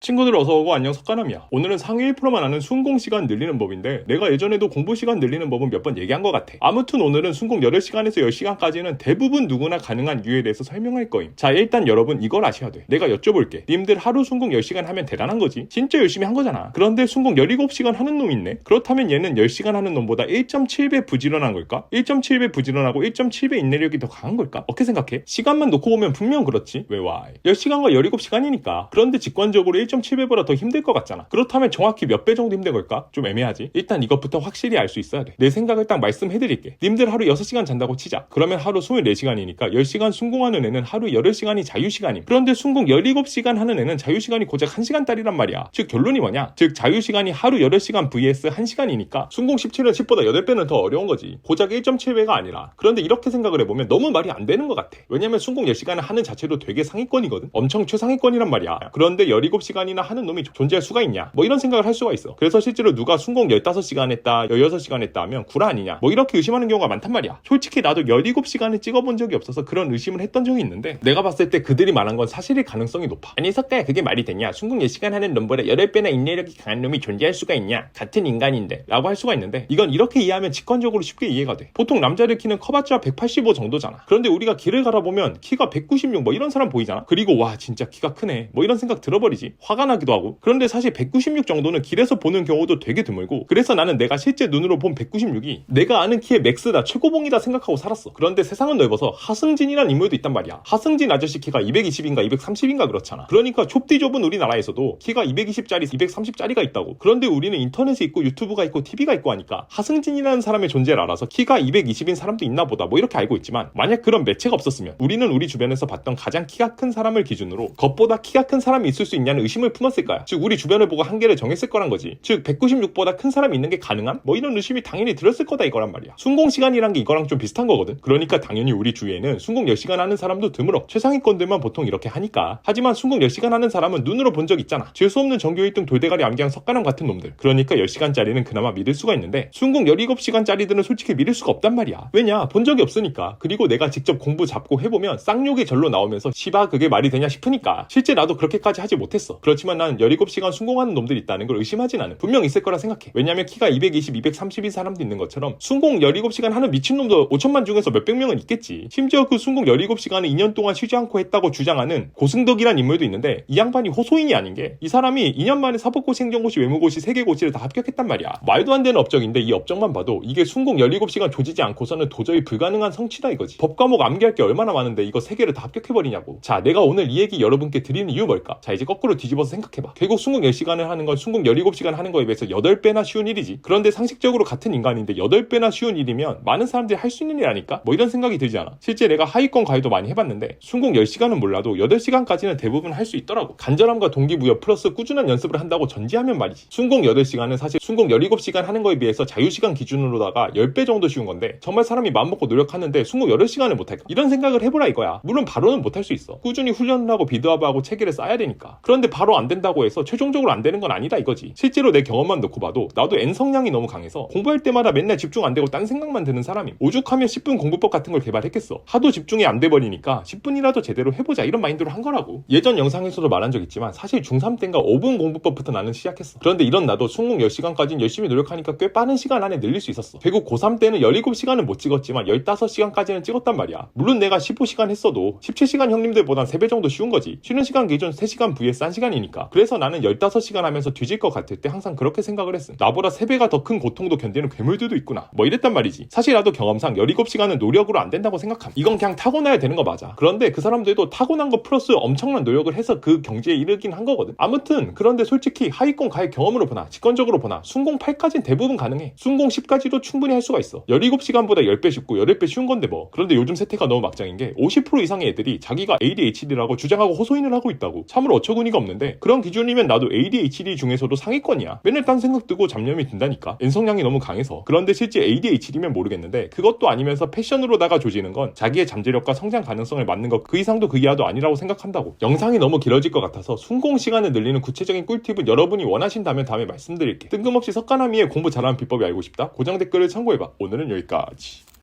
친구들 어서오고 안녕 석가남이야. 오늘은 상위 1%만 아는 순공 시간 늘리는 법인데 내가 예전에도 공부 시간 늘리는 법은 몇 번 얘기한 것 같아. 아무튼 오늘은 순공 8시간에서 10시간까지는 대부분 누구나 가능한 이유에 대해서 설명할 거임. 자 일단 여러분 이걸 아셔야 돼. 내가 여쭤볼게. 님들 하루 순공 10시간 하면 대단한 거지? 진짜 열심히 한 거잖아. 그런데 순공 17시간 하는 놈 있네? 그렇다면 얘는 10시간 하는 놈보다 1.7배 부지런한 걸까? 1.7배 부지런하고 1.7배 인내력이 더 강한 걸까? 어떻게 생각해? 시간만 놓고 보면 분명 그렇지. 왜 와? 10시간과 17시간이니까. 그런데 직관적으로 1.7배보다 더 힘들 것 같잖아. 그렇다면 정확히 몇 배 정도 힘든 걸까? 좀 애매하지. 일단 이것부터 확실히 알 수 있어야 돼. 내 생각을 딱 말씀해드릴게. 님들 하루 6시간 잔다고 치자. 그러면 하루 24시간이니까 10시간 순공하는 애는 하루 8시간이 자유시간임. 그런데 순공 17시간 하는 애는 자유시간이 고작 1시간짜리란 말이야. 즉 결론이 뭐냐? 즉 자유시간이 하루 8시간 vs 1시간이니까 순공 17은 10보다 8배는 더 어려운 거지. 고작 1.7배가 아니라. 그런데 이렇게 생각을 해보면 너무 말이 안 되는 것 같아. 왜냐면 순공 10시간을 하는 자체로 되게 상위권이거든. 엄청 최상위권이란 말이야. 그런데 17시간 이나 하는 놈이 존재할 수가 있냐? 뭐 이런 생각을 할 수가 있어. 그래서 실제로 누가 순공 15시간 했다, 16시간 했다 하면 구라 아니냐? 뭐 이렇게 의심하는 경우가 많단 말이야. 솔직히 나도 17시간을 찍어본 적이 없어서 그런 의심을 했던 적이 있는데 내가 봤을 때 그들이 말한 건 사실일 가능성이 높아. 아니 석가야 그게 말이 되냐? 순공 10시간 하는 놈보다 8배나 인내력이 강한 놈이 존재할 수가 있냐? 같은 인간인데 라고 할 수가 있는데 이건 이렇게 이해하면 직관적으로 쉽게 이해가 돼. 보통 남자들 키는 커봤자 185 정도잖아. 그런데 우리가 길을 갈아보면 키가 196 뭐 이런 사람 보이잖아. 그리고 와 진짜 키가 크네. 뭐 이런 생각 들어버리지. 화가 나기도 하고. 그런데 사실 196 정도는 길에서 보는 경우도 되게 드물고 그래서 나는 내가 실제 눈으로 본 196이 내가 아는 키의 맥스다 최고봉이다 생각하고 살았어. 그런데 세상은 넓어서 하승진이란 인물도 있단 말이야. 하승진 아저씨 키가 220인가 230인가 그렇잖아. 그러니까 좁디 좁은 우리나라에서도 키가 220짜리 230짜리가 있다고. 그런데 우리는 인터넷이 있고 유튜브가 있고 TV가 있고 하니까 하승진이라는 사람의 존재를 알아서 키가 220인 사람도 있나 보다 뭐 이렇게 알고 있지만 만약 그런 매체가 없었으면 우리는 우리 주변에서 봤던 가장 키가 큰 사람을 기준으로 겉보다 키가 큰 사람이 있을 수 있냐는 의심 을 품었을 거야. 즉 우리 주변을 보고 한계를 정했을 거란 거지. 즉 196보다 큰 사람이 있는 게 가능한? 뭐 이런 의심이 당연히 들었을 거다 이거란 말이야. 순공 시간이란 게 이거랑 좀 비슷한 거거든. 그러니까 당연히 우리 주위에는 순공 10시간 하는 사람도 드물어. 최상위권들만 보통 이렇게 하니까. 하지만 순공 10시간 하는 사람은 눈으로 본 적 있잖아. 재수 없는 전교 1등 돌대가리 암기한 석가람 같은 놈들. 그러니까 10시간짜리는 그나마 믿을 수가 있는데 순공 17시간짜리들은 솔직히 믿을 수가 없단 말이야. 왜냐? 본 적이 없으니까. 그리고 내가 직접 공부 잡고 해보면 쌍욕이 절로 나오면서 시바 그게 말이 되냐 싶으니까. 실제 나도 그렇게까지 하지 못했어. 그렇지만 난 17시간 순공하는 놈들이 있다는 걸 의심하진 않아. 분명 있을 거라 생각해. 왜냐면 키가 220, 230인 사람도 있는 것처럼 순공 17시간 하는 미친놈도 5천만 중에서 몇백 명은 있겠지. 심지어 그 순공 17시간을 2년 동안 쉬지 않고 했다고 주장하는 고승덕이란 인물도 있는데 이 양반이 호소인이 아닌 게 이 사람이 2년 만에 사법고시, 행정고시, 외무고시, 세계고시를 다 합격했단 말이야. 말도 안 되는 업적인데 이 업적만 봐도 이게 순공 17시간 조지지 않고서는 도저히 불가능한 성취다 이거지. 법 과목 암기할 게 얼마나 많은데 이거 세 개를 다 합격해버리냐고. 자, 내가 오늘 이 얘기 여러분께 드리는 이유 뭘까? 자, 이제 거꾸로 뒤집어 서 생각해봐. 결국 순공 10시간을 하는 건 순공 17시간 하는 거에 비해서 8배나 쉬운 일이지. 그런데 상식적으로 같은 인간인데 8배나 쉬운 일이면 많은 사람들이 할 수 있는 일 아닐까? 뭐 이런 생각이 들지 않아. 실제 내가 하위권 가이도 많이 해봤는데 순공 10시간은 몰라도 8시간까지는 대부분 할 수 있더라고. 간절함과 동기부여 플러스 꾸준한 연습을 한다고 전제하면 말이지. 순공 8시간은 사실 순공 17시간 하는 거에 비해서 자유시간 기준으로다가 10배 정도 쉬운 건데 정말 사람이 마음먹고 노력하는데 순공 8시간을 못할까? 이런 생각을 해보라 이거야. 물론 바로는 못할 수 있어. 꾸준히 훈련을 하고 비드업하고 체계를 쌓아야 되니까. 그런데 바로 안 된다고 해서 최종적으로 안 되는 건 아니다 이거지. 실제로 내 경험만 놓고 봐도 나도 N 성향이 너무 강해서 공부할 때마다 맨날 집중 안 되고 딴 생각만 드는 사람임. 오죽하면 10분 공부법 같은 걸 개발했겠어. 하도 집중이 안 돼 버리니까 10분이라도 제대로 해보자 이런 마인드로 한 거라고. 예전 영상에서도 말한 적 있지만 사실 중3 때인가 5분 공부법부터 나는 시작했어. 그런데 이런 나도 순공 10시간까지는 열심히 노력하니까 꽤 빠른 시간 안에 늘릴 수 있었어. 결국 고3 때는 17시간은 못 찍었지만 15시간까지는 찍었단 말이야. 물론 내가 15시간 했어도 17시간 형님들보단 3배 정도 쉬운 거지. 쉬는 시간 기준 3시간 vs 1시간이 니까. 그래서 나는 15시간 하면서 뒤질 것 같을 때 항상 그렇게 생각을 했음. 나보다 3배가 더 큰 고통도 견디는 괴물들도 있구나. 뭐 이랬단 말이지. 사실 나도 경험상 17시간은 노력으로 안 된다고 생각함. 이건 그냥 타고나야 되는 거 맞아. 그런데 그 사람들도 타고난 거 플러스 엄청난 노력을 해서 그 경지에 이르긴 한 거거든. 아무튼 그런데 솔직히 하위권 가의 경험으로 보나 직관적으로 보나 순공 8까지는 대부분 가능해. 순공 10까지도 충분히 할 수가 있어. 17시간보다 10배 쉽고 18배 쉬운 건데 뭐. 그런데 요즘 세태가 너무 막장인 게 50% 이상의 애들이 자기가 ADHD라고 주장하고 호소인을 하고 있다고. 참으로 어처구니가 없는 데 그런 기준이면 나도 ADHD 중에서도 상위권이야. 맨날 딴 생각 뜨고 잡념이 든다니까. N성향이 너무 강해서. 그런데 실제 ADHD면 모르겠는데 그것도 아니면서 패션으로다가 조지는 건 자기의 잠재력과 성장 가능성을 맞는 것 그 이상도 그 이하도 아니라고 생각한다고. 영상이 너무 길어질 것 같아서 순공 시간을 늘리는 구체적인 꿀팁은 여러분이 원하신다면 다음에 말씀드릴게. 뜬금없이 석가나미의 공부 잘하는 비법이 알고 싶다? 고정 댓글을 참고해봐. 오늘은 여기까지.